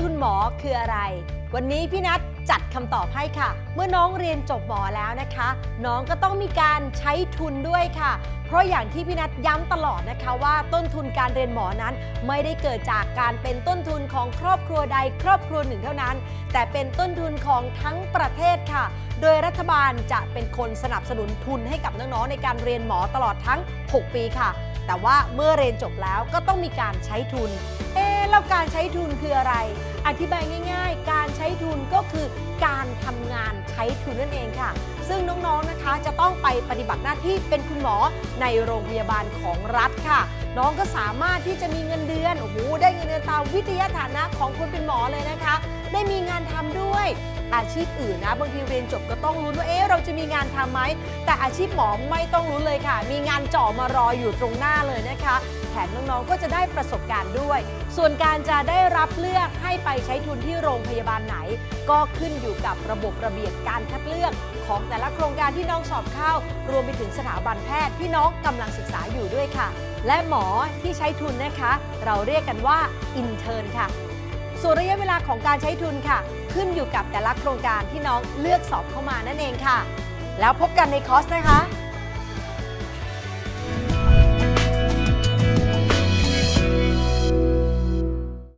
ทุนหมอคืออะไร วันนี้พี่นัทจัดคำตอบให้ค่ะ เมื่อน้องเรียนจบหมอแล้วนะคะ น้องก็ต้องมีการใช้ทุนด้วยค่ะ เพราะอย่างที่พี่นัทย้ำตลอดนะคะว่าต้นทุนการเรียนหมอนั้น ไม่ได้เกิดจากการเป็นต้นทุนของครอบครัวใดครอบครัวหนึ่งเท่านั้น แต่เป็นต้นทุนของทั้งประเทศค่ะ โดยรัฐบาลจะเป็นคนสนับสนุนทุนให้กับน้องๆในการเรียนหมอตลอดทั้ง 6 ปีค่ะ แต่ว่าเมื่อเรียนจบแล้วก็ต้องมีการใช้ทุนเแล้วการใช้ทุนคืออะไร อธิบายง่าย ๆ การใช้ทุนก็คือการทำงานใช้ทุนนั่นเองค่ะ ซึ่งน้องๆนะคะจะต้องไปปฏิบัติหน้าที่เป็นคุณหมอในโรงพยาบาลของรัฐค่ะ น้องก็สามารถที่จะมีเงินเดือนโอ้โหได้เงินเดือนตามวิทยาฐานะของคนเป็นหมอเลยนะคะ ได้มีงานทำด้วย อาชีพอื่นนะ บางทีเรียนจบก็ต้องลุ้นว่าเอ๊ะเราจะมีงานทำไหม แต่อาชีพหมอไม่ต้องลุ้นเลยค่ะ มีงานเจ่อมารออยู่ตรงหน้าเลยนะคะ แถมน้องๆก็จะได้ประสบการณ์ด้วย ส่วนการจะได้รับเลือกให้ไปใช้ทุนที่โรงพยาบาลไหน ก็ขึ้นอยู่กับระบบระเบียบการคัดเลือก ของแต่ละโครงการที่น้องสอบเข้ารวมไปถึงสถาบันแพทย์ที่น้องกำลังศึกษาอยู่ด้วยค่ะและหมอที่ใช้ทุนนะคะ เราเรียกกันว่าอินเทอร์ค่ะ ส่วนระยะเวลาของการใช้ทุนค่ะ ขึ้นอยู่กับแต่ละโครงการที่น้องเลือกสอบเข้ามานั่นเองค่ะ แล้วพบกันในคอร์สนะคะ